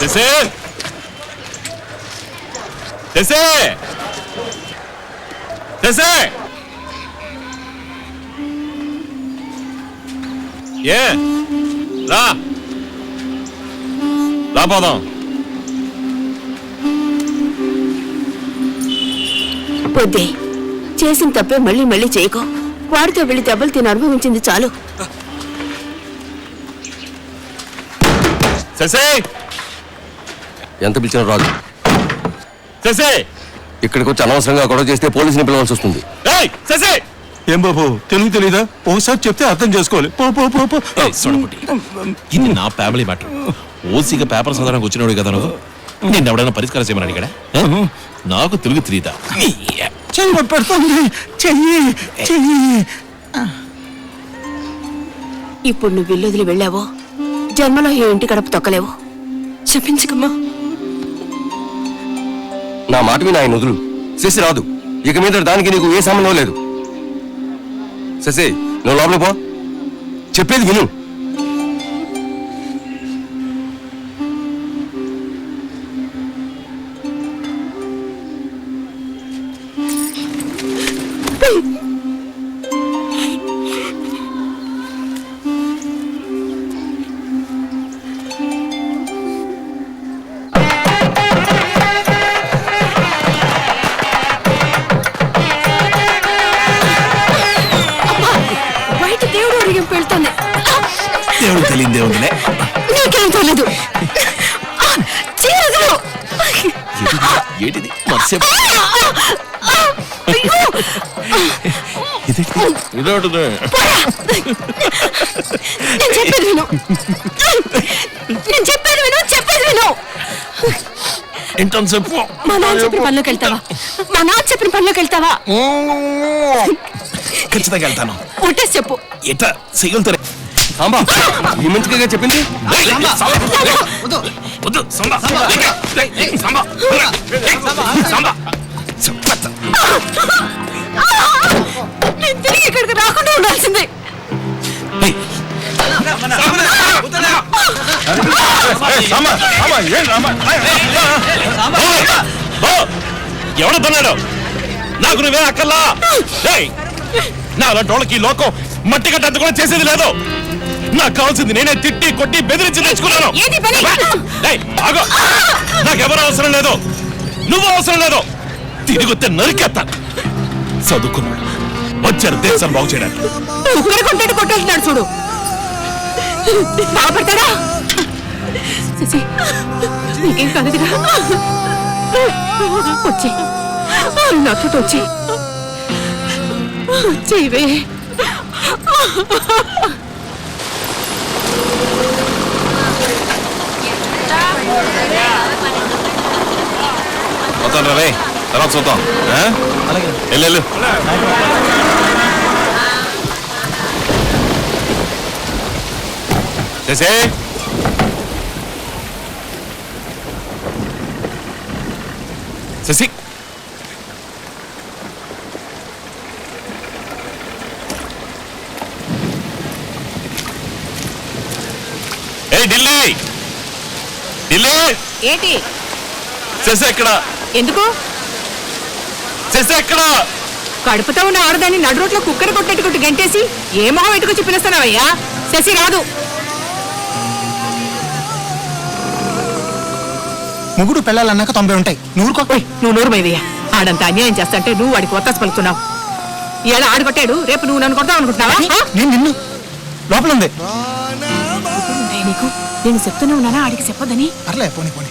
శశి శశి శశి ఏ రా రా పోదాం వద్దే. చేసిన తప్పే మళ్ళీ మళ్ళీ చేయకో. వాడితో వెళ్ళి దెబ్బలు తిని అనుభవించింది చాలు. శశి ఎంత పిలిచినా రాదు. ఇక్కడికి వచ్చి అనవసరంగా గొడవ చేస్తే పోలీసుని పిలవాల్సి వస్తుంది. ఏం బాబు తెలుగు తెలీదా? ఒకసారి చెప్తే అర్థం చేసుకోవాలి. పో పో పో పో. ఏయ్, సొడబుట్టి. ఇది నా ఫ్యామిలీ మ్యాటర్ ఓసీగా పేపర్ చదవడానికి వచ్చినోడు కదా నువ్వు? నిన్న ఎవడైనా పరిష్కారం చేయమని అడిగాడా? ఆ? నాకు తెలుగు తెలియదా చెయ్యి పెడుతుంది చెయ్యి చెయ్యి. ఇప్పుడు నువ్వు ఇల్లు వెళ్ళావో? జన్మలో ఈ ఇంటి గడప తొక్కలేవు? చెప్పించకమ్మా నా మాట విని ఆయన వదులు. శశి రాదు. ఇక మీద దానికి నీకు ఏ సంబంధం లేదు. శశి నువ్వు లోపల పో. చెప్పేది విను. తెలియదు దేవుడులే నీకేం చీరదు ఏంటిది? నేను చెప్పేది విను. నేను చెప్పేది విను చెప్పేది విను. ఇంటం చెప్పు. మా నాన్న చెప్పిన పనిలోకి వెళ్తావా? మా నాన్న చెప్పిన పనిలోకి వెళ్తావా? ఖచ్చితంగా వెళ్తాను. ఒట్టేసి చెప్పు. ఎట్లా? సాంబా ఈ మంచిగా చెప్పింది తిరిగి ఇక్కడికి రాకుండా ఉండాల్సిందే ఎవడు తన్నాడు నాకు నువ్వే అక్కల్లా ఏయ్, నా అలాంటి వాళ్ళకి ఈ లోకం మట్టి కట్టంత కూడా చేసేది లేదు నాకు కావాల్సింది నేనే తిట్టి కొట్టి బెదిరించి తెచ్చుకున్నాను. నాకెవరు అవసరం లేదు. నువ్వు అవసరం లేదు. తిరిగి వస్తే నరికేస్తాను చదువుకున్నాడు. వచ్చారు దేశం బాగు చేయడానికి. కొట్టేస్తున్నాడు చూడు. బాగుపడతాడా నీకేం వచ్చి. వచ్చి. వచ్చేవే వస్తాను రే తర్వాత చూద్దాం. వెళ్ళు, చేసే శశి శశి ఏ ఢిల్లీ ఏంటి? ఎక్కడ? ఎందుకు? ఎక్కడ? కడుపుతో ఉన్న ఆడదాన్ని నడు రోడ్లో కుక్కర కొట్టేట్టు కొట్టి గంటేసి ఏ మొహం ఎట్టుకొచ్చి పిలుస్తున్నావయ్యా? శశి రాదు. ముగ్గురు పిల్లలన్నాక తొంభై ఉంటాయి. నూరుకో. నువ్వు నోరు మీదయ్యా ఆడంత అన్యాయం చేస్తంటే నువ్వు వాడికి ఒత్తాసు పలుకుతున్నావు. ఇలా ఆడు కొట్టాడు రేపు నువ్వు నన్ను కొడతావు అనుకుంటున్నావా? నేను నిన్ను. లోపల ఉంది. ఉందే నీకు నేను చెప్తూనే ఉన్నానా? ఆడికి చెప్పొద్దని? పర్లే పోనీ పోనీ.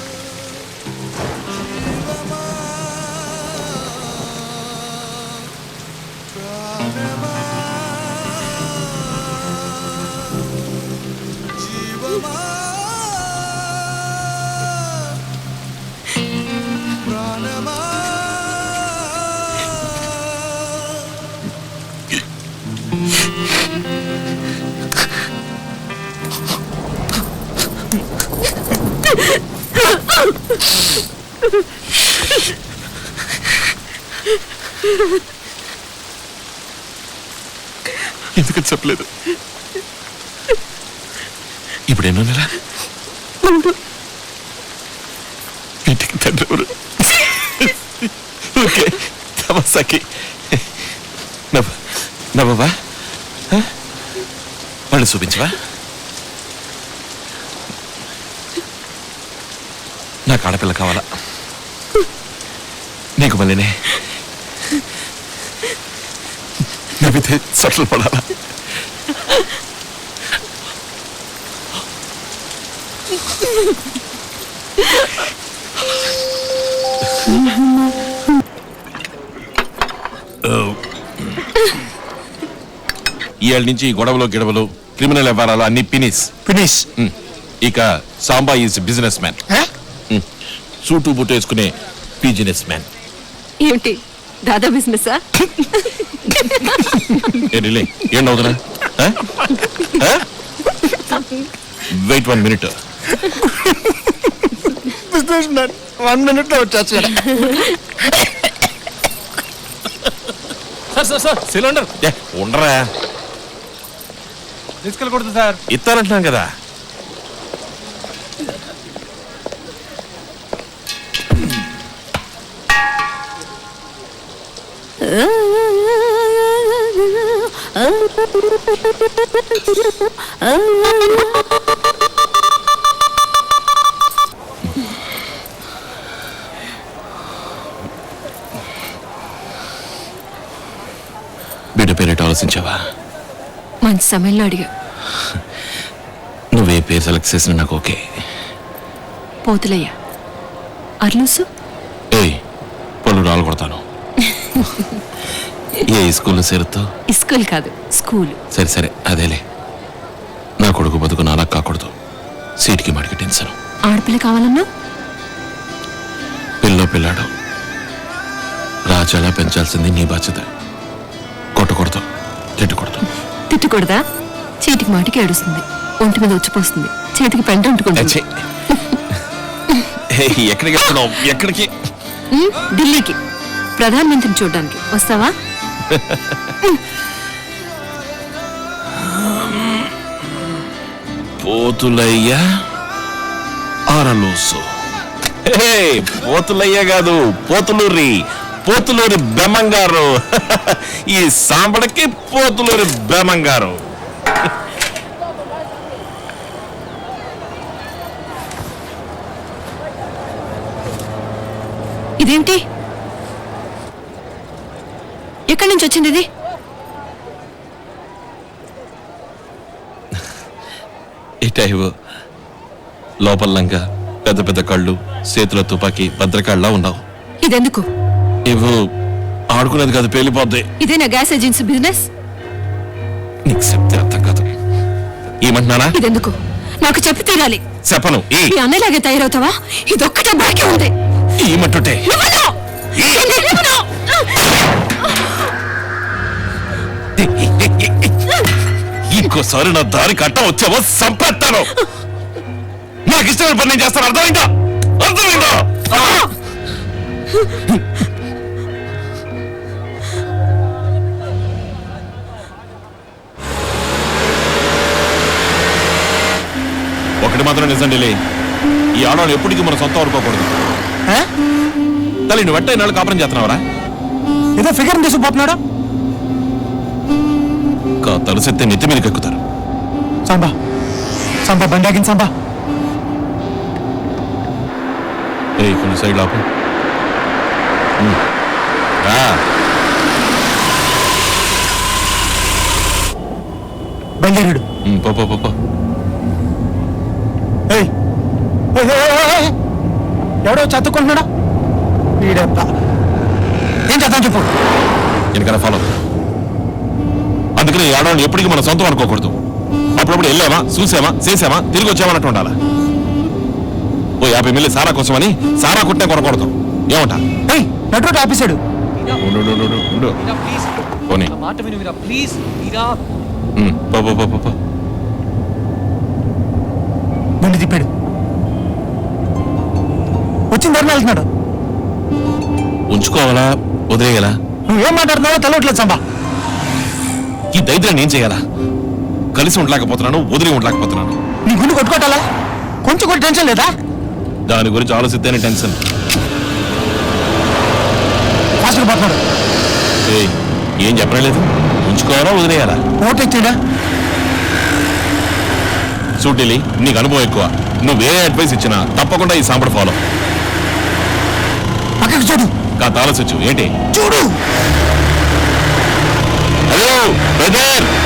చెప్పలేదు. ఇప్పుడు ఎన్నో నెల ఎవరు? ఓకే తమసాకి. నవ్వు? నవ్వవా హ? వాళ్ళు చూపించవా? నాకు ఆడపిల్ల కావాలా? నీకు మళ్ళీనే. నవ్వితే సొట్లు పడాలా ఇవాళ నుంచి ఈ గొడవలు గిడవలు క్రిమినల్ వ్యవహారాలు అన్ని పినిస్ ఫినిష్? ఉమ్. ఇక Samba is business man suit boot వేసుకునే బిజినెస్ మ్యాన్ ఏమిటి? దాదా బిజినెస్ రిలే ఏం అవుతున్నా wait one minute business man one మినిట్లో వచ్చేస్తాడు సార్ సార్ సార్ సిలిండర్ ఉండరా? తీసుకెళ్ళకూడదు సార్ ఇస్తానంటున్నాం కదా. బిడ్డ పేరేట ఆలోచించావా? మంచి సమయంలో అడిగా. నువ్వే పేరు సెలెక్ట్ చేసిన నాకు ఓకే. పోతులయ్యా. అర్లూసు ఏ స్కూల్లో చేరుతావు? స్కూల్ కాదు స్కూల్. సరే సరే అదేలే. నా కొడుకు బతుకు నాలా కాకూడదు. సీట్కి మడికి టెన్షన్. ఆడపిల్ల కావాలన్నా? పిల్లో పిల్లాడు. రాజాలా పెంచాల్సింది నీ బాధ్యత. కొట్టకూడదు తిట్టకూడదు. తిట్టకూడదా? చీటికి మాటికి ఏడుస్తుంది. ఒంటి మీద వచ్చిపోస్తుంది చేతికి పెంట అంటుకుంటుంది. ఏయ్, ఎక్కడికి వెళ్తున్నావు? ఎక్కడికి? ఢిల్లీకి. ప్రధానమంత్రిని చూడడానికి. వస్తావా? పోతులయ్య ఆరలోసు. హే, పోతులయ్య కాదు పోతులూరి పోతులూరి బెమ్మంగారు ఈ సాంబడికి పోతులూరి బెమ్మంగారు ఇదేంటి? ఎక్కడి నుంచి వచ్చింది ఇది? ఇటైవు లోపలంగా పెద్ద పెద్ద కళ్ళు చేతుల తుపాకీ భద్రకాళ్ళ ఉన్నావు. ఇదెందుకు? ఇవ్వు. ఆడుకునేది కాదు పేలిపోద్ది. ఇదే నా గ్యాస్ ఏజెన్సీ బిజినెస్? నీకు చెప్తే అర్థం కాదు. ఏమంటున్నానా? ఇదెందుకు? నాకు చెప్పి తీరాలి. చెప్పను ఈ. మీ అన్నలాగే తయారవుతావా? ఇదొక్కటే బాకీ ఉంది. ఏమంటుంటే? ఇవ్వను! ఇంకోసారి నా దారి కట్ట వచ్చావో సంపేస్తాను నాకు ఇష్టమైన పని నేను చేస్తాను. అర్థమైందా? అర్థమైందా? ఒకటి మాత్రం నిజం ఢిల్లీ ఈ ఆడవాళ్ళు ఎప్పటికీ మన సొంతం అనుకోకూడదు. తల్లి నువ్వు వెంట ఇన్నాళ్ళు కాపురం చేస్తున్నావరా? ఏదో ఫిగర్ తీసుకుపోతున్నాడు? కా తలసెత్తే నెత్తి మీదకి ఎక్కుతారు. సాంబా సాంబా బండాగిన సాంబా. ఏయ్ కొన్ని సైడ్ లాపు ఉమ్. రా. బయలుదేరాడు. ఉమ్, పో పో పో, పో. ఏయ్ ఏయ్, ఏయ్, ఏయ్, ఏయ్. ఎవడో చదువుకుంటున్నాడా? వీడబ్బా ఏం చేద్దాం చెప్పు. వెనకాల ఫాలో అందుకని ఆడవాళ్ళు ఎప్పటికీ మన సొంతం అనుకోకూడదు. అప్పుడప్పుడు వెళ్ళామా చూసామా చేసామా తిరిగి వచ్చామన్నట్టు ఉండాలి? ఓ యాభై మిల్లి సారా కోసమని సారా కుట్టే కొనకూడదు. ఏమంటా? ఏయ్ నటు ఆపేశాడు. బండి తిప్పాడు. వచ్చిన ధరణ వెళ్తున్నాడు. ఉంచుకోవాలా వదిలేయాలా? నువ్వేం మాట్లాడుతున్నావో తెలవట్లేదు సాంబా. ఈ దైద్యం నేను చేయాలా? కలిసి ఉండలేకపోతున్నాను వదిలి ఉండలేకపోతున్నాను. నీ గుండు కొట్టుకోటాలా? కొంచెం కూడా టెన్షన్ లేదా? దాని గురించి ఆలోచిస్తేనే టెన్షన్. తీసుకుపోతున్నాడు ఏయ్, ఏం చెప్పలేదు ఉంచుకోవాలా వదిలేయాలా? ఓటు ఇచ్చాడా సూటిలి నీకు అనుభవం ఎక్కువ. నువ్వు ఏ అడ్వైస్ ఇచ్చినా తప్పకుండా ఈ సాంబడు ఫాలో. పక్కకి చూడు. కాస్త ఆలోచించు ఏంటి? చూడు. Eder!